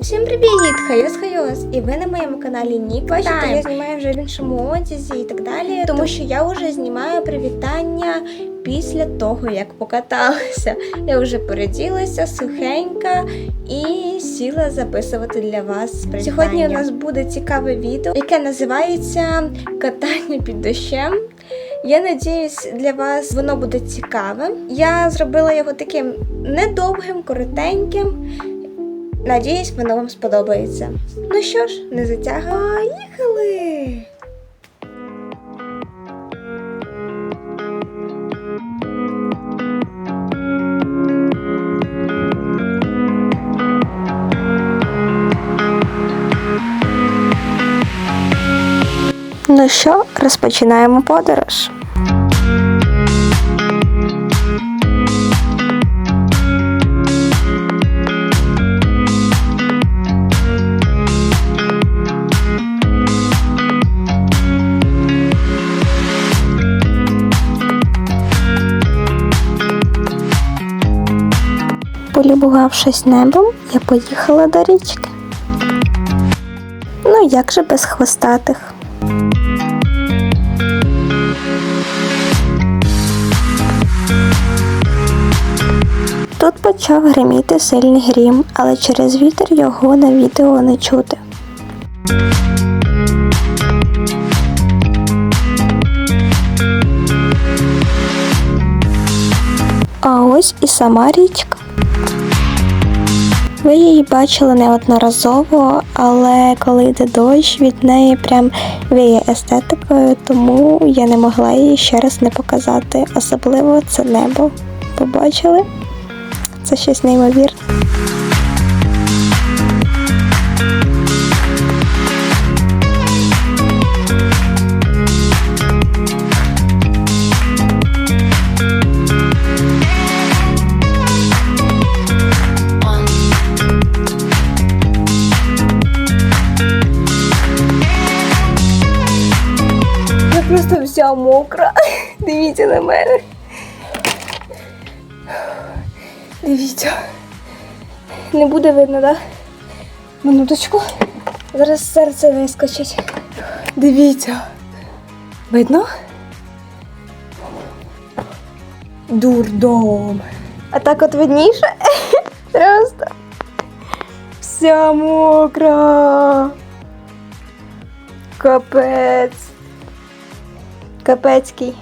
Всім привіт! Хайос Хайос! І ви на моєму каналі Нік. Бачите, я знімаю вже в іншому одязі і так далі, тому що я вже знімаю привітання після того, як покаталася. Я вже переділася сухенька і сіла записувати для вас привітання. Сьогодні у нас буде цікаве відео, яке називається Катання під дощем. Я надіюсь, для вас воно буде цікавим. Я зробила його таким недовгим, коротеньким. Надіюсь, воно вам сподобається. Ну що ж, не затягуємо. Поїхали! Ну що, розпочинаємо подорож. Полюбувавшись небом, я поїхала до річки. Ну, як же без хвостатих? Тут почав гриміти сильний грім, але через вітер його на відео не чути. А ось і сама річка. Ви її бачили неодноразово, але коли йде дощ, від неї прям віє естетикою, тому я не могла її ще раз не показати. Особливо це небо. Побачили? Це щось неймовірне. Просто вся мокра. Дивіться на мене. Дивіться. Не буде видно, так? Да? Минуточку. Зараз серце вискочить. Дивіться. Видно? Дурдом. А так от видніше. Просто. Вся мокра. Капець. Капецький.